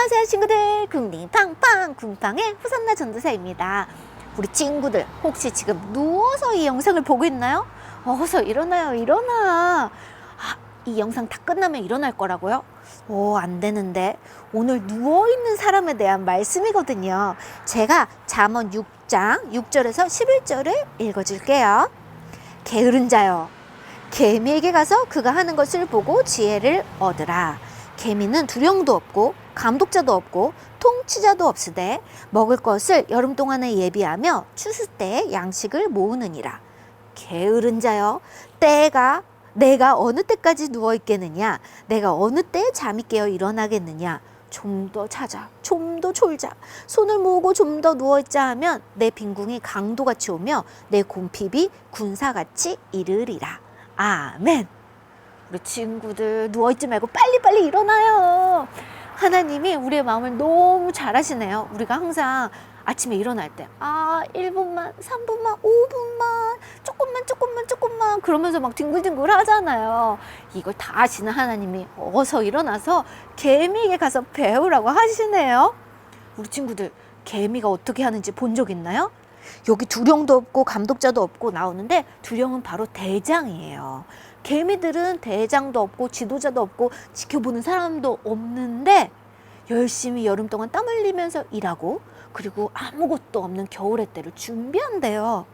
안녕하세요 친구들 궁딩팡팡 궁팡의 후산나 전도사입니다 우리 친구들 혹시 지금 누워서 이 영상을 보고 있나요? 어서 일어나요 일어나 아, 이 영상 다 끝나면 일어날 거라고요? 오, 안 되는데. 오늘 누워있는 사람에 대한 말씀이거든요. 제가 잠언 6장 6절에서 11절을 읽어줄게요. 게으른 자여. 개미에게 가서 그가 하는 것을 보고 지혜를 얻으라. 개미는 두령도 없고 감독자도 없고 통치자도 없으되 먹을 것을 여름 동안에 예비하며 추수 때에 양식을 모으느니라. 게으른 자여 때가 내가 어느 때까지 누워 있겠느냐? 내가 어느 때에 잠이 깨어 일어나겠느냐? 좀더 자자 좀더 졸자. 손을 모으고 좀 더 누워 있자 하면 내 빈궁이 강도같이 오며 내 곰핍이 군사같이 이르리라. 아멘. 우리 친구들 누워 있지 말고 빨리빨리 일어나요. 하나님이 우리의 마음을 너무 잘 아시네요. 우리가 항상 아침에 일어날 때, 아, 1분만, 3분만, 5분만, 조금만, 조금만, 조금만, 그러면서 막 뒹굴뒹굴 하잖아요. 이걸 다 아시는 하나님이 어서 일어나서 개미에게 가서 배우라고 하시네요. 우리 친구들, 개미가 어떻게 하는지 본 적 있나요? 여기 두령도 없고 감독자도 없고 나오는데 두령은 바로 대장이에요. 개미들은 대장도 없고 지도자도 없고 지켜보는 사람도 없는데 열심히 여름 동안 땀 흘리면서 일하고 그리고 아무것도 없는 겨울의 때를 준비한대요.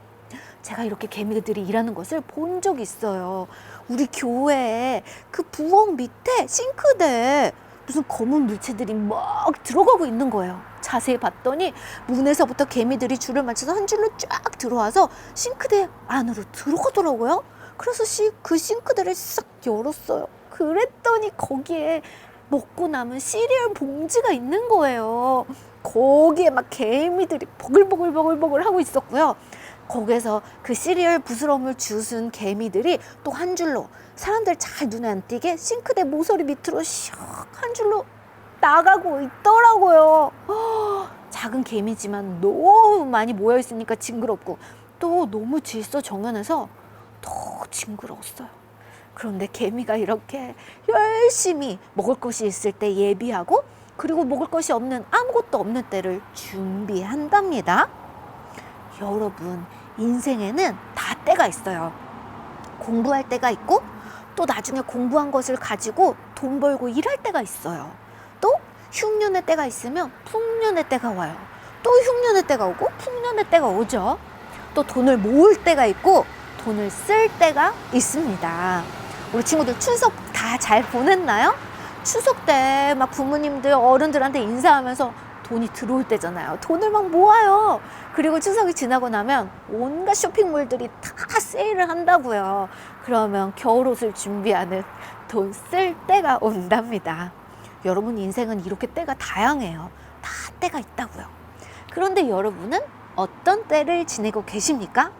제가 이렇게 개미들이 일하는 것을 본 적 있어요. 우리 교회에 그 부엌 밑에 싱크대에 무슨 검은 물체들이 막 들어가고 있는 거예요. 자세히 봤더니 문에서부터 개미들이 줄을 맞춰서 한 줄로 쫙 들어와서 싱크대 안으로 들어가더라고요. 그래서 시, 그 싱크대를 싹 열었어요. 그랬더니 거기에 먹고 남은 시리얼 봉지가 있는 거예요. 거기에 막 개미들이 버글버글버글버글 하고 있었고요. 거기에서 그 시리얼 부스럼을 주순 개미들이 또 한 줄로 사람들 잘 눈에 안 띄게 싱크대 모서리 밑으로 슉 한 줄로 나가고 있더라고요. 허, 작은 개미지만 너무 많이 모여 있으니까 징그럽고 또 너무 질서 정연해서 더 징그러웠어요. 그런데 개미가 이렇게 열심히 먹을 것이 있을 때 예비하고 그리고 먹을 것이 없는 아무것도 없는 때를 준비한답니다. 여러분, 인생에는 다 때가 있어요. 공부할 때가 있고 또 나중에 공부한 것을 가지고 돈 벌고 일할 때가 있어요. 또 흉년의 때가 있으면 풍년의 때가 와요. 또 흉년의 때가 오고 풍년의 때가 오죠. 또 돈을 모을 때가 있고 돈을 쓸 때가 있습니다. 우리 친구들 추석 다 잘 보냈나요? 추석 때 막 부모님들 어른들한테 인사하면서 돈이 들어올 때잖아요. 돈을 막 모아요. 그리고 추석이 지나고 나면 온갖 쇼핑몰들이 다 세일을 한다고요. 그러면 겨울옷을 준비하는 돈 쓸 때가 온답니다. 여러분 인생은 이렇게 때가 다양해요. 다 때가 있다고요. 그런데 여러분은 어떤 때를 지내고 계십니까?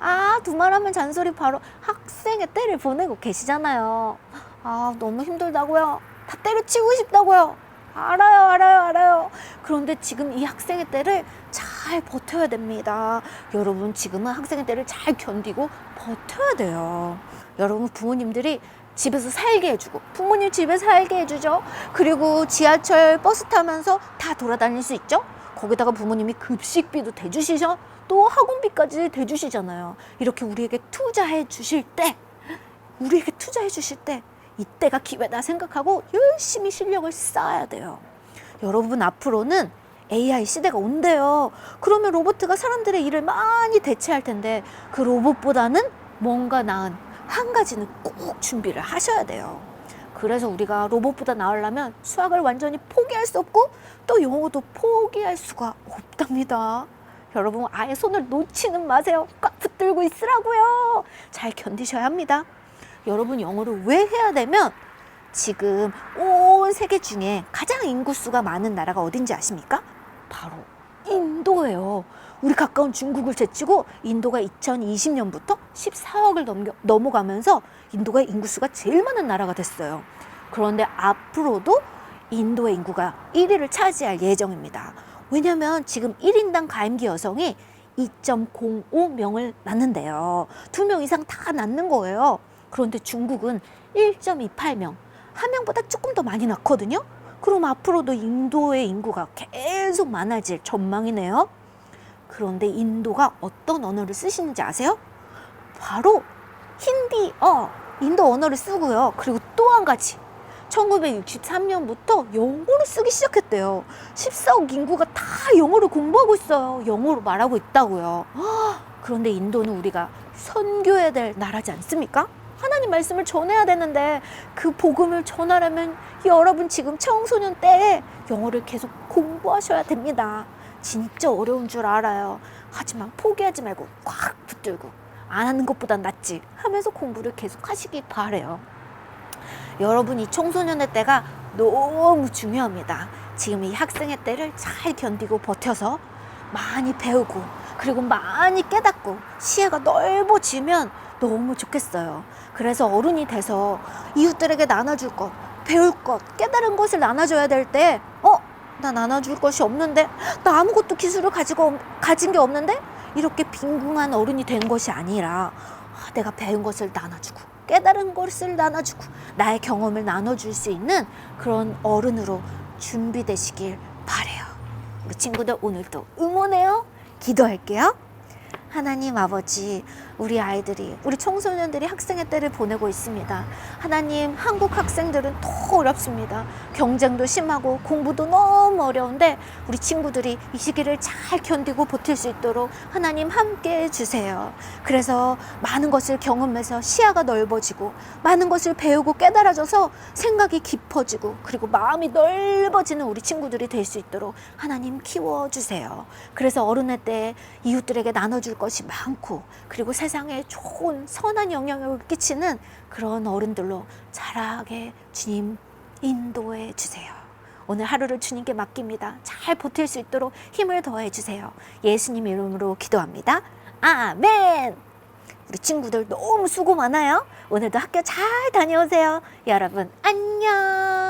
아, 두말하면 잔소리 바로 학생의 때를 보내고 계시잖아요. 아, 너무 힘들다고요. 다 때려치우고 싶다고요. 알아요, 알아요, 알아요. 그런데 지금 이 학생의 때를 잘 버텨야 됩니다. 여러분, 지금은 학생의 때를 잘 견디고 버텨야 돼요. 여러분, 부모님들이 집에서 살게 해주고, 부모님 집에 살게 해주죠. 그리고 지하철, 버스 타면서 다 돌아다닐 수 있죠. 거기다가 부모님이 급식비도 대주시죠. 또 학원비까지 대주시잖아요. 이렇게 우리에게 투자해 주실 때, 우리에게 투자해 주실 때, 이때가 기회다 생각하고 열심히 실력을 쌓아야 돼요. 여러분 앞으로는 AI 시대가 온대요. 그러면 로봇가 사람들의 일을 많이 대체할 텐데 그 로봇보다는 뭔가 나은 한 가지는 꼭 준비를 하셔야 돼요. 그래서 우리가 로봇보다 나으려면 수학을 완전히 포기할 수 없고 또 영어도 포기할 수가 없답니다. 여러분 아예 손을 놓지는 마세요. 꽉 붙들고 있으라고요. 잘 견디셔야 합니다. 여러분 영어를 왜 해야 되면 지금 온 세계 중에 가장 인구수가 많은 나라가 어딘지 아십니까? 바로 인도예요. 우리 가까운 중국을 제치고 인도가 2020년부터 14억을 넘겨, 넘어가면서 인도가 인구수가 제일 많은 나라가 됐어요. 그런데 앞으로도 인도의 인구가 1위를 차지할 예정입니다. 왜냐하면 지금 1인당 가임기 여성이 2.05명을 낳는데요. 두명 이상 다 낳는 거예요. 그런데 중국은 1.28명, 한 명보다 조금 더 많이 낳거든요. 그럼 앞으로도 인도의 인구가 계속 많아질 전망이네요. 그런데 인도가 어떤 언어를 쓰시는지 아세요? 바로 힌디어, 인도 언어를 쓰고요. 그리고 또 한 가지. 1963년부터 영어를 쓰기 시작했대요. 14억 인구가 다 영어를 공부하고 있어요. 영어로 말하고 있다고요. 아, 그런데 인도는 우리가 선교해야 될 나라지 않습니까? 하나님 말씀을 전해야 되는데 그 복음을 전하려면 여러분 지금 청소년 때에 영어를 계속 공부하셔야 됩니다. 진짜 어려운 줄 알아요. 하지만 포기하지 말고 꽉 붙들고 안 하는 것보단 낫지 하면서 공부를 계속 하시기 바래요. 여러분 이 청소년의 때가 너무 중요합니다. 지금 이 학생의 때를 잘 견디고 버텨서 많이 배우고 그리고 많이 깨닫고 시야가 넓어지면 너무 좋겠어요. 그래서 어른이 돼서 이웃들에게 나눠줄 것, 배울 것, 깨달은 것을 나눠줘야 될 때, 어? 나 나눠줄 것이 없는데? 나 아무것도 기술을 가지고, 없- 가진 게 없는데? 이렇게 빈궁한 어른이 된 것이 아니라, 아, 내가 배운 것을 나눠주고, 깨달은 것을 나눠주고, 나의 경험을 나눠줄 수 있는 그런 어른으로 준비되시길 바래요. 우리 친구들 오늘도 응원해요. 기도할게요. 하나님 아버지, 우리 아이들이, 우리 청소년들이 학생의 때를 보내고 있습니다. 하나님, 한국 학생들은 더 어렵습니다. 경쟁도 심하고 공부도 너무 어려운데 우리 친구들이 이 시기를 잘 견디고 버틸 수 있도록 하나님 함께 해주세요. 그래서 많은 것을 경험해서 시야가 넓어지고 많은 것을 배우고 깨달아져서 생각이 깊어지고 그리고 마음이 넓어지는 우리 친구들이 될 수 있도록 하나님 키워주세요. 그래서 어른의 때 이웃들에게 나눠줄 것이 많고 그리고 세상에 좋은 선한 영향력을 끼치는 그런 어른들로 자라게 주님 인도해 주세요. 오늘 하루를 주님께 맡깁니다. 잘 버틸 수 있도록 힘을 더해 주세요. 예수님 이름으로 기도합니다. 아멘. 우리 친구들 너무 수고 많아요. 오늘도 학교 잘 다녀오세요. 여러분 안녕.